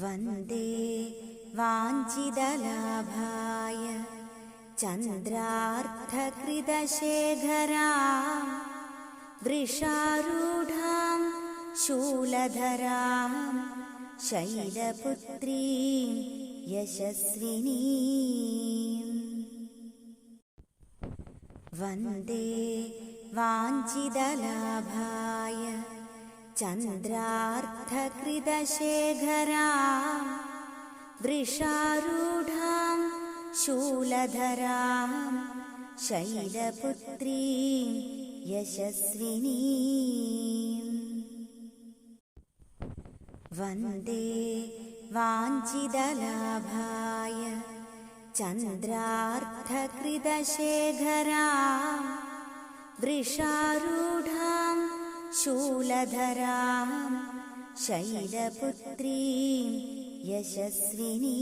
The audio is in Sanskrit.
वन्दे वाञ्छिदलाभाय चन्द्रार्थकृतशेखरा वृषारूढां शूलधरां शैलपुत्रीं यशस्विनी वन्दे वाञ्छिदलाभाय चन्द्रार्थकृतशेखरा वृषारूढां शूलधरां शैलपुत्रीं यशस्विनी। वन्दे वाञ्छिदलाभाय चन्द्रार्थकृतशेखरा वृषारूढां शूलधरां शैलपुत्रीं यशस्विनी